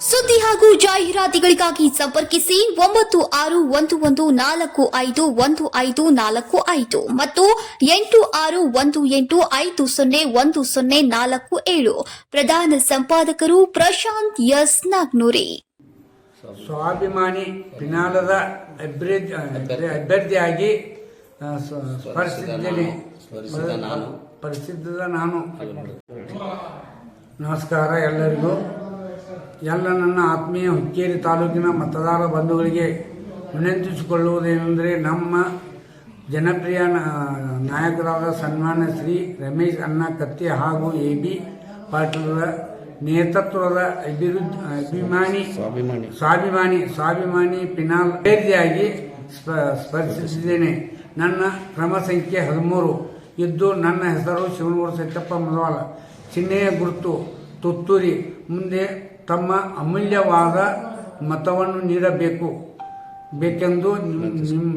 ಸುದ್ದಿ ಹಾಗೂ ಜಾಹೀರಾತುಗಳಿಗಾಗಿ ಸಂಪರ್ಕಿಸಿ ಒಂಬತ್ತು ಆರು ಒಂದು ಒಂದು ನಾಲ್ಕು ಐದು ಒಂದು ಐದು ನಾಲ್ಕು ಐದು ಮತ್ತು ಎಂಟು ಆರು ಒಂದು ಎಂಟು ಐದು ಸೊನ್ನೆ ಒಂದು ಸೊನ್ನೆ ನಾಲ್ಕು ಏಳು. ಪ್ರಧಾನ ಸಂಪಾದಕರು ಪ್ರಶಾಂತ್ ಎಸ್ ನಾಗ್ನೂರಿ. ಸ್ವಾಭಿಮಾನಿ ಪಿನಾಲದ ಅಭ್ಯರ್ಥಿ ಅಭ್ಯರ್ಥಿಯಾಗಿ ನಾನು. ನಮಸ್ಕಾರ ಎಲ್ಲರಿಗೂ. ಎಲ್ಲ ನನ್ನ ಆತ್ಮೀಯ ಹುಕ್ಕೇರಿ ತಾಲೂಕಿನ ಮತದಾರ ಬಂಧುಗಳಿಗೆ ವಿನಂತಿಸಿಕೊಳ್ಳುವುದೇನೆಂದರೆ ನಮ್ಮ ಜನಪ್ರಿಯ ನಾಯಕರಾದ ಸನ್ಮಾನ್ಯ ಶ್ರೀ ರಮೇಶ್ ಅಣ್ಣ ಕತ್ತಿ ಹಾಗೂ ಎ ಬಿ ಪಾಟೀಲರ ನೇತೃತ್ವದ ಅಭಿವೃದ್ಧಿ ಅಭಿಮಾನಿ ಸ್ವಾಭಿಮಾನಿ. ಸ್ವಾಭಿಮಾನಿ ಸ್ವಾಭಿಮಾನಿ ಪಿನಾಲ್ ಅಭ್ಯರ್ಥಿಯಾಗಿ ಸ್ಪ- ಸ್ಪರ್ಶಿಸಿದ್ದೇನೆ. ನನ್ನ ಕ್ರಮ ಸಂಖ್ಯೆ ಹದಿಮೂರು. ಇದ್ದು ನನ್ನ ಹೆಸರು ಶಿವನೂರು ಸತ್ಯಪ್ಪ ಮದವಾಲ. ಚಿಹ್ನೆಯ ಗುರುತು ತುತ್ತೂರಿ. ಮುಂದೆ ತಮ್ಮ ಅಮೂಲ್ಯವಾದ ಮತವನ್ನು ನೀಡಬೇಕು. ಬೇಕೆಂದು ವಿನಂತಿಸಿ ನಿಮ್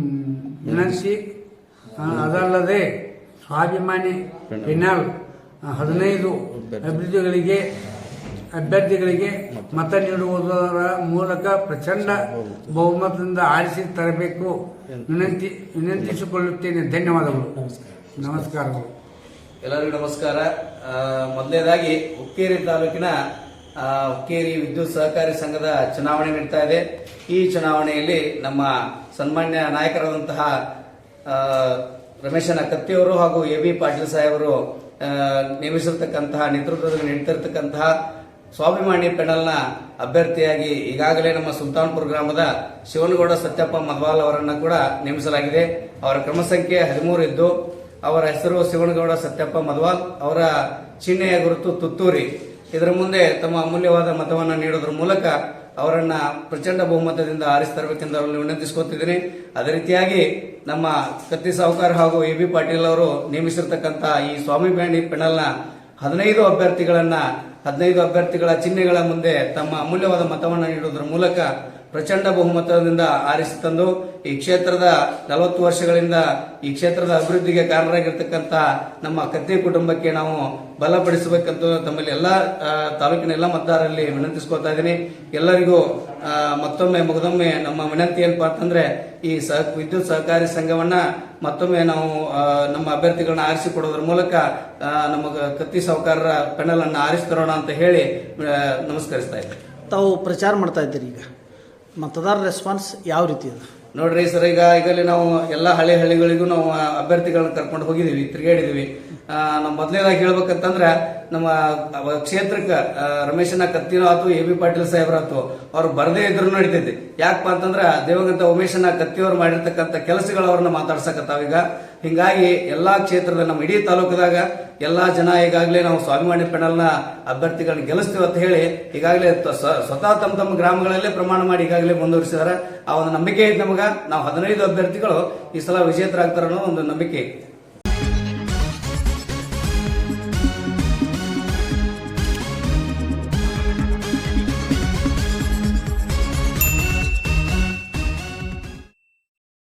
ವಿನಂತಿ. ಅದಲ್ಲದೆ ಸ್ವಾಭಿಮಾನಿ ಪಿನಾಲ್ ಹದಿನೈದು ಅಭಿವೃದ್ಧಿಗಳಿಗೆ ಅಭ್ಯರ್ಥಿಗಳಿಗೆ ಮತ ನೀಡುವುದರ ಮೂಲಕ ಪ್ರಚಂಡ ಬಹುಮತದಿಂದ ಆರಿಸಿ ತರಬೇಕು. ವಿನಂತಿ ವಿನಂತಿಸಿಕೊಳ್ಳುತ್ತೇನೆ. ಧನ್ಯವಾದಗಳು. ನಮಸ್ಕಾರಗಳು. ಎಲ್ಲರಿಗೂ ನಮಸ್ಕಾರ. ಮೊದಲನೇದಾಗಿ ಹುಕ್ಕೇರಿ ತಾಲೂಕಿನ ಹುಕ್ಕೇರಿ ವಿದ್ಯುತ್ ಸಹಕಾರಿ ಸಂಘದ ಚುನಾವಣೆ ನಡೀತಾ ಇದೆ. ಈ ಚುನಾವಣೆಯಲ್ಲಿ ನಮ್ಮ ಸನ್ಮಾನ್ಯ ನಾಯಕರಾದಂತಹ ರಮೇಶನ ಕತ್ತಿಯವರು ಹಾಗೂ ಎ ಬಿ ಪಾಟೀಲ್ ಸಾಹೇಬರು ನೇಮಿಸಿರ್ತಕ್ಕಂತಹ, ನೇತೃತ್ವದಲ್ಲಿ ನಡೀತಿರ್ತಕ್ಕಂತಹ ಸ್ವಾಭಿಮಾನಿ ಪೆನಲ್ನ ಅಭ್ಯರ್ಥಿಯಾಗಿ ಈಗಾಗಲೇ ನಮ್ಮ ಸುಲ್ತಾನ್ಪುರ ಗ್ರಾಮದ ಶಿವನಗೌಡ ಸತ್ಯಪ್ಪ ಮಧ್ವಾಲ್ ಅವರನ್ನು ಕೂಡ ನೇಮಿಸಲಾಗಿದೆ. ಅವರ ಕ್ರಮ ಸಂಖ್ಯೆ ಹದಿಮೂರು ಇದ್ದು, ಅವರ ಹೆಸರು ಶಿವನಗೌಡ ಸತ್ಯಪ್ಪ ಮಧ್ವಾಲ್ ಅವರ ಚಿಹ್ನೆಯ ಗುರುತು ತುತ್ತೂರಿ. ಇದರ ಮುಂದೆ ತಮ್ಮ ಅಮೂಲ್ಯವಾದ ಮತವನ್ನು ನೀಡೋದ್ರ ಮೂಲಕ ಅವರನ್ನ ಪ್ರಚಂಡ ಬಹುಮತದಿಂದ ಆರಿಸಿ ತರಬೇಕೆಂದು ಅವರಲ್ಲಿ ವಿನಂತಿಸಿಕೊತಿದ್ದೀನಿ. ಅದೇ ರೀತಿಯಾಗಿ ನಮ್ಮ ಕತ್ತಿ ಸಾಹುಕಾರ್ ಹಾಗೂ ಎ ಬಿ ಪಾಟೀಲ್ ಅವರು ನೇಮಿಸಿರ್ತಕ್ಕಂಥ ಈ ಸ್ವಾಮಿ ಬ್ಯಾಂಡಿ ಪೆನಲ್ನ ಹದಿನೈದು ಅಭ್ಯರ್ಥಿಗಳನ್ನ ಹದಿನೈದು ಅಭ್ಯರ್ಥಿಗಳ ಚಿಹ್ನೆಗಳ ಮುಂದೆ ತಮ್ಮ ಅಮೂಲ್ಯವಾದ ಮತವನ್ನು ನೀಡುವುದರ ಮೂಲಕ ಪ್ರಚಂಡ ಬಹುಮತದಿಂದ ಆರಿಸಿ ತಂದು ಈ ಕ್ಷೇತ್ರದ ನಲವತ್ತು ವರ್ಷಗಳಿಂದ ಈ ಕ್ಷೇತ್ರದ ಅಭಿವೃದ್ಧಿಗೆ ಕಾರಣರಾಗಿರ್ತಕ್ಕಂಥ ನಮ್ಮ ಕತ್ತಿ ಕುಟುಂಬಕ್ಕೆ ನಾವು ಬಲಪಡಿಸಬೇಕಂತ ತಮ್ಮಲ್ಲಿ ಎಲ್ಲ ತಾಲೂಕಿನ ಎಲ್ಲ ಮತದಾರರಲ್ಲಿ ವಿನಂತಿಸ್ಕೊತಾ ಇದ್ದೀನಿ. ಎಲ್ಲರಿಗೂ ಮತ್ತೊಮ್ಮೆ, ಮುಗದೊಮ್ಮೆ ನಮ್ಮ ವಿನಂತಿ ಏನಪ್ಪ ಅಂತಂದ್ರೆ ಈ ಸಹ, ವಿದ್ಯುತ್ ಸಹಕಾರಿ ಸಂಘವನ್ನ ಮತ್ತೊಮ್ಮೆ ನಾವು ನಮ್ಮ ಅಭ್ಯರ್ಥಿಗಳನ್ನ ಆರಿಸಿ ಕೊಡೋದ್ರ ಮೂಲಕ ನಮಗೆ ಕತ್ತಿ ಸಾಹುಕಾರರ ಪೆನಲ್ ಅನ್ನ ಅಂತ ಹೇಳಿ ನಮಸ್ಕರಿಸ್ತಾ ಇದ್ದೀನಿ. ತಾವು ಪ್ರಚಾರ ಮಾಡ್ತಾ ಇದ್ದೀರಿ ಈಗ? ಮತದಾರ ರೆಸ್ಪಾನ್ಸ್ ಯಾವ ರೀತಿ ಇದೆ ನೋಡ್ರಿ ಸರ್, ಈಗ ಈಗಲೇ ನಾವು ಎಲ್ಲ ಹಳ್ಳಿ ಹಳ್ಳಿಗಳಿಗೂ ನಾವು ಅಭ್ಯರ್ಥಿಗಳನ್ನ ಕರ್ಕೊಂಡು ಹೋಗಿದೀವಿ ತಿರುಗಾಡಿದೀವಿ ನಮ್ಮ ಮೊದಲನೇದಾಗಿ ಹೇಳ್ಬೇಕಂತಂದ್ರೆ, ನಮ್ಮ ಕ್ಷೇತ್ರಕ್ಕೆ ರಮೇಶನ ಕತ್ತಿನೋ ಆತು, ಎ ಬಿ ಪಾಟೀಲ್ ಸಾಹೇಬ್ರಾತು, ಅವ್ರು ಬರದೇ ಇದ್ರು ನಡೀತೈತಿ. ಯಾಕಪ್ಪ ಅಂತಂದ್ರೆ ದೇವಗಂತ ಉಮೇಶನ ಕತ್ತಿಯವರು ಮಾಡಿರ್ತಕ್ಕಂಥ ಕೆಲಸಗಳು ಅವ್ರನ್ನ ಮಾತಾಡ್ಸಕತ್ತಾವ ಈಗ. ಹಿಂಗಾಗಿ ಎಲ್ಲಾ ಕ್ಷೇತ್ರದ, ನಮ್ಮ ಇಡೀ ತಾಲೂಕದಾಗ ಎಲ್ಲಾ ಜನ ಈಗಾಗಲೇ ನಾವು ಸ್ವಾಭಿಮಾನಿ ಪೆನಲ್ನ ಅಭ್ಯರ್ಥಿಗಳನ್ನ ಗೆಲ್ಲಿಸ್ತೀವಿ ಅಂತ ಹೇಳಿ, ಈಗಾಗಲೇ ಸ್ವತಃ ತಮ್ಮ ತಮ್ಮ ಗ್ರಾಮಗಳಲ್ಲೇ ಪ್ರಮಾಣ ಮಾಡಿ ಈಗಾಗಲೇ ಮುಂದುವರಿಸಿದಾರೆ. ಆ ಒಂದು ನಂಬಿಕೆ ಐತೆ ನಮಗ. ನಾವು ಹದಿನೈದು ಅಭ್ಯರ್ಥಿಗಳು ಈ ಸಲ ವಿಜೇತರಾಗ್ತಾರ ಅನ್ನೋ ಒಂದು ನಂಬಿಕೆ. ಐತಿ